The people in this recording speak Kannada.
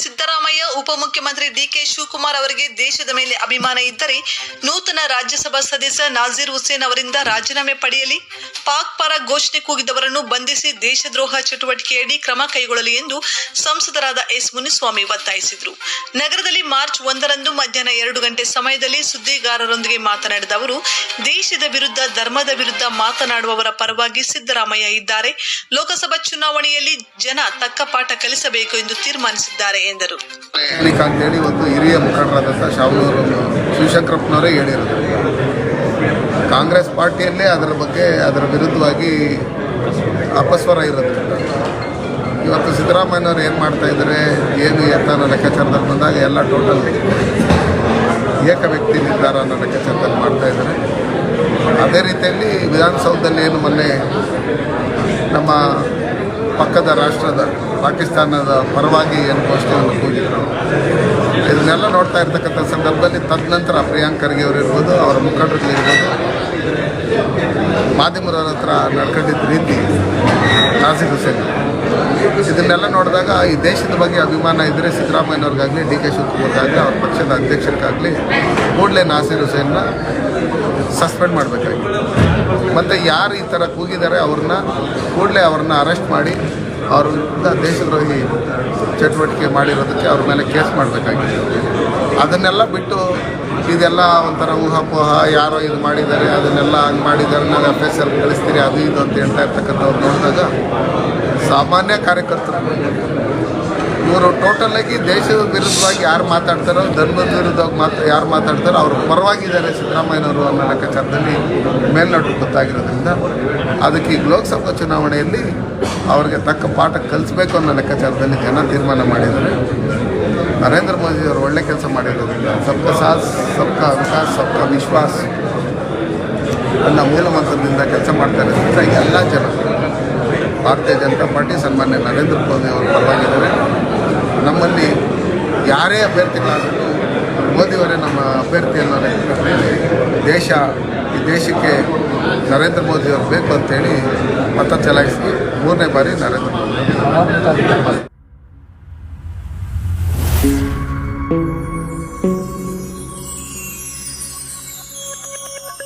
ሲደ ಸಿದ್ದರಾಮಯ್ಯ ಉಪಮುಖ್ಯಮಂತ್ರಿ ಡಿಕೆ ಶಿವಕುಮಾರ್ ಅವರಿಗೆ ದೇಶದ ಮೇಲೆ ಅಭಿಮಾನ ಇದ್ದರೆ ನೂತನ ರಾಜ್ಯಸಭಾ ಸದಸ್ಯ ನಾಜೀರ್ ಹುಸೇನ್ ಅವರಿಂದ ರಾಜೀನಾಮೆ ಪಡೆಯಲಿ. ಪಾಕ್ ಪರ ಘೋಷಣೆ ಕೂಗಿದವರನ್ನು ಬಂಧಿಸಿ ದೇಶದ್ರೋಹ ಚಟುವಟಿಕೆಯಡಿ ಕ್ರಮ ಕೈಗೊಳ್ಳಲಿ ಎಂದು ಸಂಸದರಾದ ಎಸ್ ಮುನಿಸ್ವಾಮಿ ಒತ್ತಾಯಿಸಿದರು. ನಗರದಲ್ಲಿ ಮಾರ್ಚ್ ಒಂದರಂದು ಮಧ್ಯಾಹ್ನ ಎರಡು ಗಂಟೆ ಸಮಯದಲ್ಲಿ ಸುದ್ದಿಗಾರರೊಂದಿಗೆ ಮಾತನಾಡಿದ ಅವರು, ದೇಶದ ವಿರುದ್ಧ, ಧರ್ಮದ ವಿರುದ್ಧ ಮಾತನಾಡುವವರ ಪರವಾಗಿ ಸಿದ್ದರಾಮಯ್ಯ ಇದ್ದಾರೆ. ಲೋಕಸಭಾ ಚುನಾವಣೆಯಲ್ಲಿ ಜನ ತಕ್ಕ ಪಾಠ ಕಲಿಸಬೇಕು ಎಂದು ತೀರ್ಮಾನಿಸಿದ್ದಾರೆ ಎಂದರು. ಹೇಳಿಕ ಅಂತೇಳಿ ಒಂದು ಹಿರಿಯ ಮುಖಂಡರಾದಂಥ ಶಾಮನೂರು ಶಿವಶಂಕರಪ್ಪನವರೇ ಹೇಳಿರೋದು. ಕಾಂಗ್ರೆಸ್ ಪಾರ್ಟಿಯಲ್ಲೇ ಅದರ ಬಗ್ಗೆ ಅದರ ವಿರುದ್ಧವಾಗಿ ಅಪಸ್ವರ ಇರೋದು. ಇವತ್ತು ಸಿದ್ದರಾಮಯ್ಯನವರು ಏನು ಮಾಡ್ತಾ ಇದ್ದಾರೆ? ಏನು ಎತ್ತ ಅನ್ನೋ ಲೆಕ್ಕಾಚಾರದಲ್ಲಿ ಬಂದಾಗ ಎಲ್ಲ ಟೋಟಲ್ ಏಕ ವ್ಯಕ್ತಿ ನಿರ್ಧಾರ ಅನ್ನೋ ಲೆಕ್ಕಾಚಾರದಲ್ಲಿ ಮಾಡ್ತಾ ಇದ್ದಾರೆ. ಅದೇ ರೀತಿಯಲ್ಲಿ ವಿಧಾನಸೌಧದಲ್ಲಿ ಏನು ಮೊನ್ನೆ ನಮ್ಮ ಪಕ್ಕದ ರಾಷ್ಟ್ರದ ಪಾಕಿಸ್ತಾನದ ಪರವಾಗಿ ಏನು ಘೋಷಣೆಯನ್ನು ಕೂಗಿದ್ರು. ಇದನ್ನೆಲ್ಲ ನೋಡ್ತಾ ಇರ್ತಕ್ಕಂಥ ಸಂದರ್ಭದಲ್ಲಿ ತದನಂತರ ಪ್ರಿಯಾಂಕ್ ಖರ್ಗೆ ಅವರು ಇರ್ಬೋದು, ಅವರ ಮುಖಂಡರಲ್ಲಿರ್ಬೋದು ಮಾಧ್ಯಮದವ್ರ ಹತ್ರ ನಡ್ಕೊಂಡಿದ್ದ ರೀತಿ ನಾಸಿರ್ ಹುಸೇನ್. ಇದನ್ನೆಲ್ಲ ನೋಡಿದಾಗ ಈ ದೇಶದ ಬಗ್ಗೆ ಅಭಿಮಾನ ಇದ್ದರೆ ಸಿದ್ದರಾಮಯ್ಯನವ್ರಿಗಾಗಲಿ, ಡಿ ಕೆ ಶಿವಕುಮಾರ್ಗಾಗಲಿ, ಅವ್ರ ಪಕ್ಷದ ಅಧ್ಯಕ್ಷರಿಗಾಗಲಿ ಕೂಡಲೇ ನಾಸಿರ್ ಹುಸೇನ್ನ ಸಸ್ಪೆಂಡ್ ಮಾಡಬೇಕಾಗಿತ್ತು. ಮತ್ತು ಯಾರು ಈ ಥರ ಕೂಗಿದ್ದಾರೆ ಅವ್ರನ್ನ ಕೂಡಲೇ ಅವ್ರನ್ನ ಅರೆಸ್ಟ್ ಮಾಡಿ ಅವ್ರ ದೇಶದ್ರೋಹಿ ಚಟುವಟಿಕೆ ಮಾಡಿರೋದಕ್ಕೆ ಅವ್ರ ಮೇಲೆ ಕೇಸ್ ಮಾಡಬೇಕಾಗಿತ್ತು ಅದನ್ನೆಲ್ಲ ಬಿಟ್ಟು ಇದೆಲ್ಲ ಒಂಥರ ಊಹಾಪೋಹ, ಯಾರೋ ಇದು ಮಾಡಿದ್ದಾರೆ, ಅದನ್ನೆಲ್ಲ ಹಂಗೆ ಮಾಡಿದ್ದಾರೆ ನಾವು ಎಫ್ ಎಸ್ ಎಲ್ ಕಳಿಸ್ತೀರಿ, ಅದು ಇದು ಅಂತ ಹೇಳ್ತಾ ಇರ್ತಕ್ಕಂಥವ್ರು ನೋಡಿದಾಗ ಸಾಮಾನ್ಯ ಕಾರ್ಯಕರ್ತರು ಇವರು ಟೋಟಲಾಗಿ ದೇಶದ ವಿರುದ್ಧವಾಗಿ ಯಾರು ಮಾತಾಡ್ತಾರೋ, ಧರ್ಮದ ವಿರುದ್ಧವಾಗಿ ಮಾತ್ರ ಯಾರು ಮಾತಾಡ್ತಾರೋ, ಅವ್ರ ಪರವಾಗಿದ್ದಾರೆ ಸಿದ್ದರಾಮಯ್ಯನವರು ಅನ್ನೋ ಲೆಕ್ಕಾಚಾರದಲ್ಲಿ ಮೇಲ್ನೋಟಕ್ಕೆ ಗೊತ್ತಾಗಿರೋದ್ರಿಂದ ಅದಕ್ಕೆ ಈಗ ಲೋಕಸಭಾ ಚುನಾವಣೆಯಲ್ಲಿ ಅವ್ರಿಗೆ ತಕ್ಕ ಪಾಠ ಕಲಿಸ್ಬೇಕು ಅನ್ನೋ ಲೆಕ್ಕಾಚಾರದಲ್ಲಿ ಜನ ತೀರ್ಮಾನ ಮಾಡಿದ್ದಾರೆ. ನರೇಂದ್ರ ಮೋದಿ ಅವರು ಒಳ್ಳೆ ಕೆಲಸ ಮಾಡಿರೋದ್ರಿಂದ ಸಬ್ಕಾ ಸಾಥ್, ಸಬ್ಕಾ ವಿಕಾಸ್, ಸಬ್ಕಾ ವಿಶ್ವಾಸ್ ಅನ್ನ ಮೂಲ ಮಂತ್ರದಿಂದ ಕೆಲಸ ಮಾಡ್ತಾರೆ ಎಲ್ಲ ಜನ. ಭಾರತೀಯ ಜನತಾ ಪಾರ್ಟಿ ಸನ್ಮಾನ್ಯ ನರೇಂದ್ರ ಮೋದಿ ಅವರು ನಮ್ಮಲ್ಲಿ ಯಾರೇ ಅಭ್ಯರ್ಥಿಗಳಾದರೂ ಮೋದಿಯವರೇ ನಮ್ಮ ಅಭ್ಯರ್ಥಿ ಅನ್ನೋ ಲೆಕ್ಕದಲ್ಲಿ ದೇಶ, ಈ ದೇಶಕ್ಕೆ ನರೇಂದ್ರ ಮೋದಿಯವರು ಬೇಕು ಅಂತೇಳಿ ಮತ ಚಲಾಯಿಸಿ ಮೂರನೇ ಬಾರಿ ನರೇಂದ್ರ ಮೋದಿ